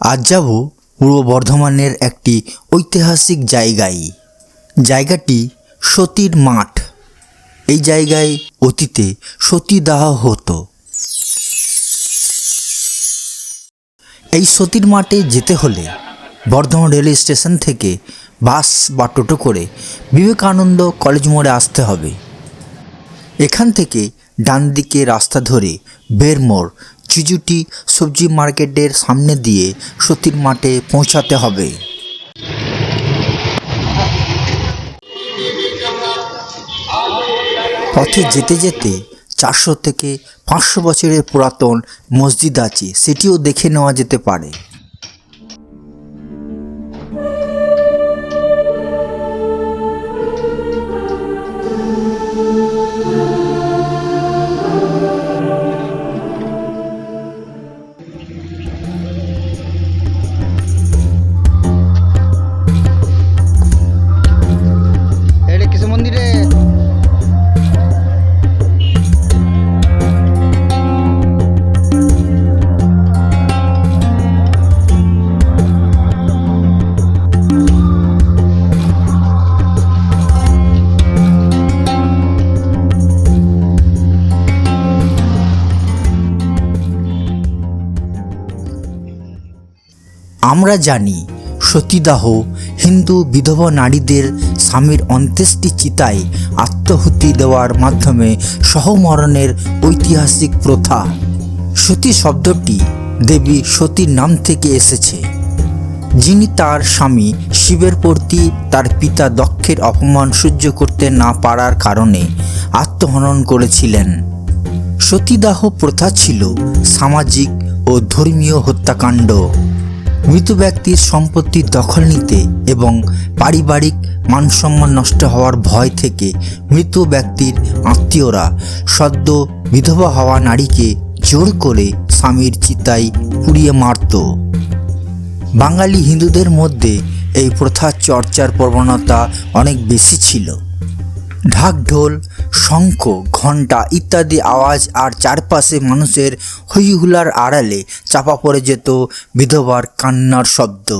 আজ যাব পূর্ব বর্ধমানের একটি ঐতিহাসিক জায়গায় জায়গাটি সতীর মাঠ। এই জায়গায় অতীতে সতীদাহ হতো। এই সতীর মাঠে যেতে হলে বর্ধমান রেল স্টেশন থেকে বাস বা টোটো করে বিবেকানন্দ কলেজ মোড়ে আসতে হবে। এখান থেকে ডান দিকে রাস্তা ধরে বেরমোড় চিজুটি সবজি মার্কেটের সামনে দিয়ে সতীর মাঠে পৌঁছাতে হবে। পথে যেতে যেতে চারশো থেকে পাঁচশো বছরের পুরাতন মসজিদ আছে, সেটিও দেখে নেওয়া যেতে পারে। আমরা জানি, সতীদাহ, হিন্দু বিধবা নারীদের স্বামীর অন্ত্যেষ্টি চিতায় আত্মহুতি দেওয়ার মাধ্যমে সহমরণের ঐতিহাসিক প্রথা। সতী শব্দটি দেবী সতীর নাম থেকে এসেছে। যিনি তার স্বামী শিবের প্রতি তার পিতা দক্ষের অপমান সহ্য করতে না পারার কারণে আত্মহনন করেছিলেন। সতীদাহ প্রথা ছিল সামাজিক ও ধর্মীয় হত্যাকাণ্ড। মৃত ব্যক্তির সম্পত্তি দখল নিতে এবং পারিবারিক মানসম্মান নষ্ট হওয়ার ভয় থেকে মৃত ব্যক্তির আত্মীয়রা সদ্য বিধবা হওয়া নারীকে জোর করে স্বামীর চিতায় পুড়িয়ে মারত। বাঙালি হিন্দুদের মধ্যে এই প্রথার চর্চার প্রবণতা অনেক বেশি ছিল। ঢাকঢোল, শঙ্খ, ঘণ্টা ইত্যাদি আওয়াজ আর চারপাশে মানুষের হইহুলার আড়ালে চাপা পড়ে যেত বিধবার কান্নার শব্দ।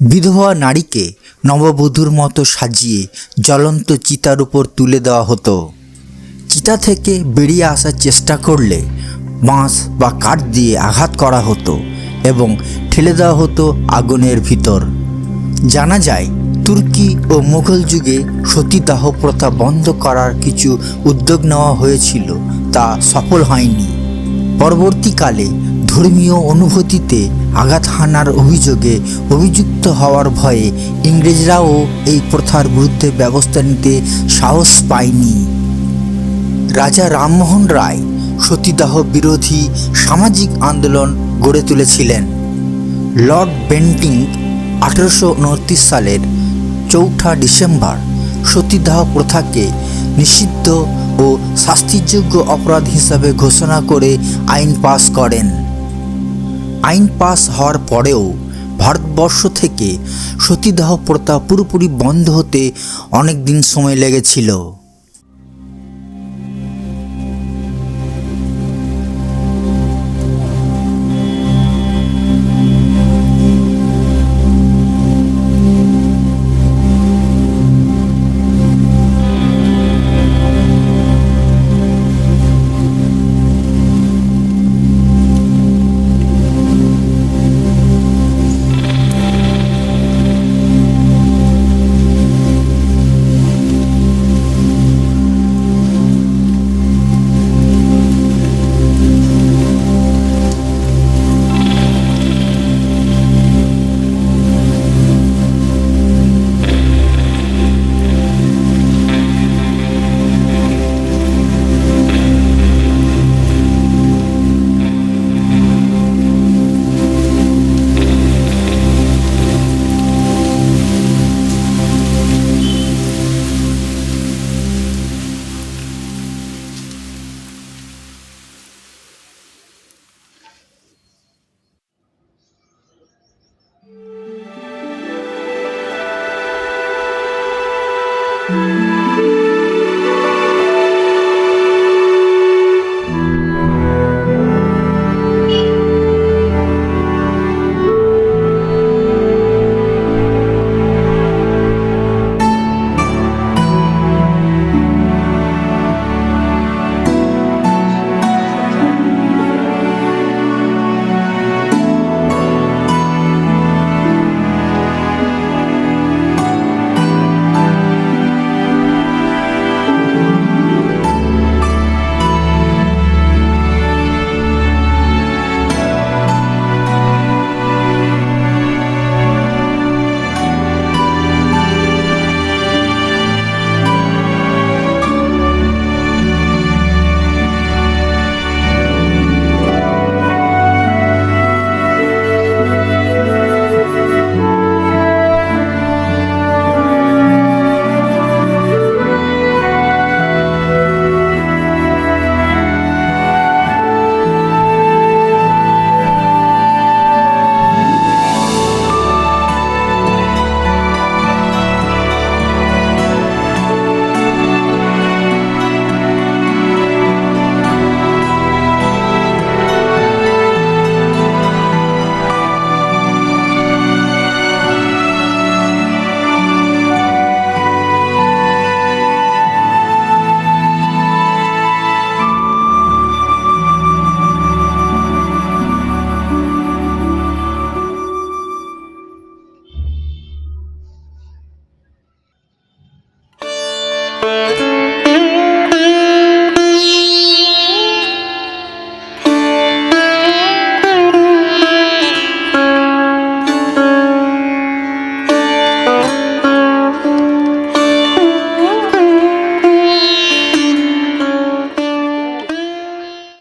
বিধবা নারীকে নববধূর মতো সাজিয়ে জ্বলন্ত চিতার উপর তুলে দেওয়া হতো। চিতা থেকে বেরিয়ে আসার চেষ্টা করলে বাঁশ বা কাঠ দিয়ে আঘাত করা হতো এবং ঠেলে দেওয়া হতো আগুনের ভিতর। জানা যায় তুর্কি ও মুঘল যুগে সতীদাহ প্রথা বন্ধ করার কিছু উদ্যোগ নেওয়া হয়েছিল, তা সফল হয়নি। পরবর্তীকালে ধর্মীয় অনুভূতিতে আঘাত হানার অভিযোগে অভিযুক্ত হওয়ার ভয়ে ইংরেজরাও এই প্রথার বিরুদ্ধে ব্যবস্থা নিতে সাহস পায়নি। রাজা রামমোহন রায় সতীদাহ বিরোধী সামাজিক আন্দোলন গড়ে তুলেছিলেন। লর্ড বেন্টিং আঠেরোশো উনত্রিশ সালের চৌঠা ডিসেম্বর সতীদাহ প্রথাকে নিষিদ্ধ ও শাস্তিযোগ্য অপরাধ হিসাবে ঘোষণা করে আইন পাস করেন। আইন পাস হওয়ার পরেও ভারতবর্ষ থেকে সতীদাহ প্রথা পুরোপুরি বন্ধ হতে অনেক দিন সময় লেগেছিল।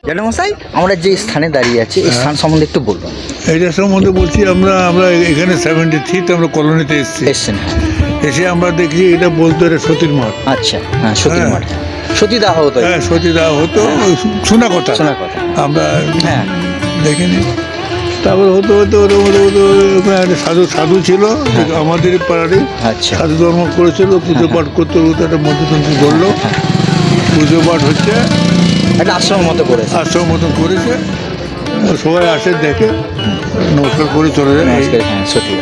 জ্যাঠামশাই আমরা যে স্থানে দাঁড়িয়ে আছি এই স্থান সম্বন্ধে একটু বলুন এইটার সম্বন্ধে বলছি আমরা আমরা এখানে সেভেন্টি থ্রিতে আমরা কলোনিতে এসেছি। এসছেন। এসে আমরা দেখি এটা বলতো সতীর মাঠ। আচ্ছা হ্যাঁ সতীর হ্যাঁ। মাঠ। সতীদাহ হতো হ্যাঁ সতীদা হতো শোনা কথা। শোনা কথা। আমরা হ্যাঁ। দেখিনি তারপর হতো হতো হতো হতো হতো একটা সাধু সাধু ছিল আমাদের পাড়ারই আচ্ছা। সাধু ধর্ম করেছিল পুজো পাঠ করতে করতে একটা মধ্যতন্ত্র ধরলো। পুজো পাঠ হচ্ছে। একটা আশ্রম মতো করেছে। আশ্রম মতন করেছে। সবাই আসে দেখে নমস্কার করে চলে যায়।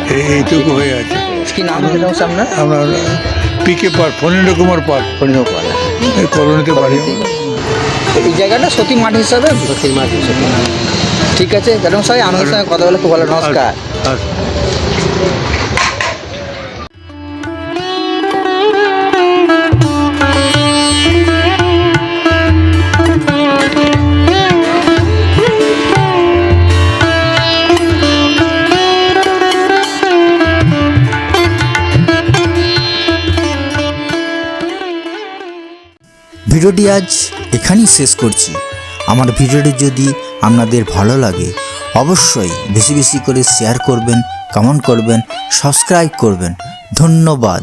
হ্যাঁ এইটুকু হয়ে আছে। কি নাম আপনার? আমরা PK park. Phanindra Kumar park. পালা এই কলোনিতে বাড়ি। এই জায়গাটা সতী মাঠ হিসাবে? সতীর মাঠ হিসাবে ঠিক আছে জ্যাঠামশাই আনন্দের সঙ্গে কথা বলে খুব ভালো। নমস্কার। ভিডিওটি আজ এখানেই শেষ করছি। আমার ভিডিওটি যদি আপনাদের ভালো লাগে, অবশ্যই বেশি বেশি করে শেয়ার করবেন কমেন্ট করবেন সাবস্ক্রাইব করবেন। ধন্যবাদ।